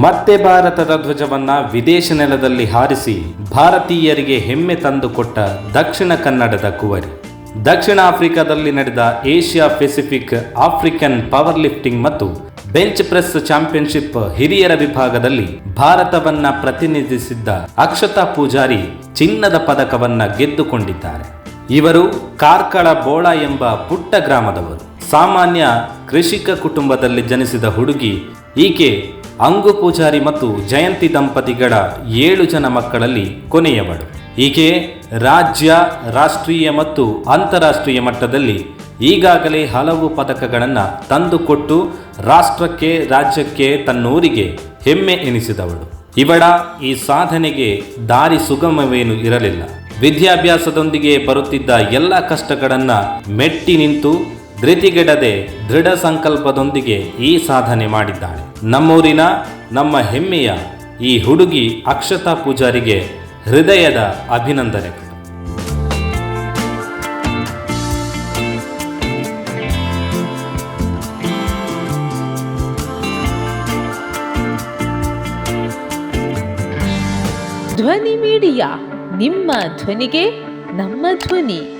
ಮತ್ತೆ ಭಾರತದ ಧ್ವಜವನ್ನ ವಿದೇಶ ನೆಲದಲ್ಲಿ ಹಾರಿಸಿ ಭಾರತೀಯರಿಗೆ ಹೆಮ್ಮೆ ತಂದುಕೊಟ್ಟ ದಕ್ಷಿಣ ಕನ್ನಡದ ಕುವರಿ. ದಕ್ಷಿಣ ಆಫ್ರಿಕಾದಲ್ಲಿ ನಡೆದ Asia Pacific African power lifting ಮತ್ತು ಬೆಂಚ್ ಪ್ರೆಸ್ ಚಾಂಪಿಯನ್ಶಿಪ್ ಹಿರಿಯರ ವಿಭಾಗದಲ್ಲಿ ಭಾರತವನ್ನ ಪ್ರತಿನಿಧಿಸಿದ್ದ ಅಕ್ಷತಾ ಪೂಜಾರಿ ಚಿನ್ನದ ಪದಕವನ್ನ ಗೆದ್ದುಕೊಂಡಿದ್ದಾರೆ. ಇವರು ಕಾರ್ಕಳ ಬೋಳ ಎಂಬ ಪುಟ್ಟ ಗ್ರಾಮದವರು. ಸಾಮಾನ್ಯ ಕೃಷಿಕ ಕುಟುಂಬದಲ್ಲಿ ಜನಿಸಿದ ಹುಡುಗಿ, ಈಕೆ ಅಂಗು ಪೂಜಾರಿ ಮತ್ತು ಜಯಂತಿ ದಂಪತಿಗಳ ಏಳು ಜನ ಮಕ್ಕಳಲ್ಲಿ ಕೊನೆಯವಳು. ಈಕೆ ರಾಜ್ಯ, ರಾಷ್ಟ್ರೀಯ ಮತ್ತು ಅಂತಾರಾಷ್ಟ್ರೀಯ ಮಟ್ಟದಲ್ಲಿ ಈಗಾಗಲೇ ಹಲವು ಪದಕಗಳನ್ನು ತಂದುಕೊಟ್ಟು ರಾಷ್ಟ್ರಕ್ಕೆ, ರಾಜ್ಯಕ್ಕೆ ತನ್ನೂರಿಗೆ ಹೆಮ್ಮೆ ಎನಿಸಿದವಳು. ಇವಳ ಈ ಸಾಧನೆಗೆ ದಾರಿ ಸುಗಮವೇನು ಇರಲಿಲ್ಲ. ವಿದ್ಯಾಭ್ಯಾಸದೊಂದಿಗೆ ಬರುತ್ತಿದ್ದ ಎಲ್ಲ ಕಷ್ಟಗಳನ್ನು ಮೆಟ್ಟಿ ನಿಂತು ಧೃತಿಗೆಡದೆ ದೃಢ ಸಂಕಲ್ಪದೊಂದಿಗೆ ಈ ಸಾಧನೆ ಮಾಡಿದ್ದಾಳೆ. ನಮ್ಮೂರಿನ ನಮ್ಮ ಹೆಮ್ಮೆಯ ಈ ಹುಡುಗಿ ಅಕ್ಷತಾ ಪೂಜಾರಿಗೆ ಹೃದಯದ ಅಭಿನಂದನೆಗಳು ಧ್ವನಿ ಮೀಡಿಯಾ, ನಿಮ್ಮ ಧ್ವನಿಗೆ ನಮ್ಮ ಧ್ವನಿ.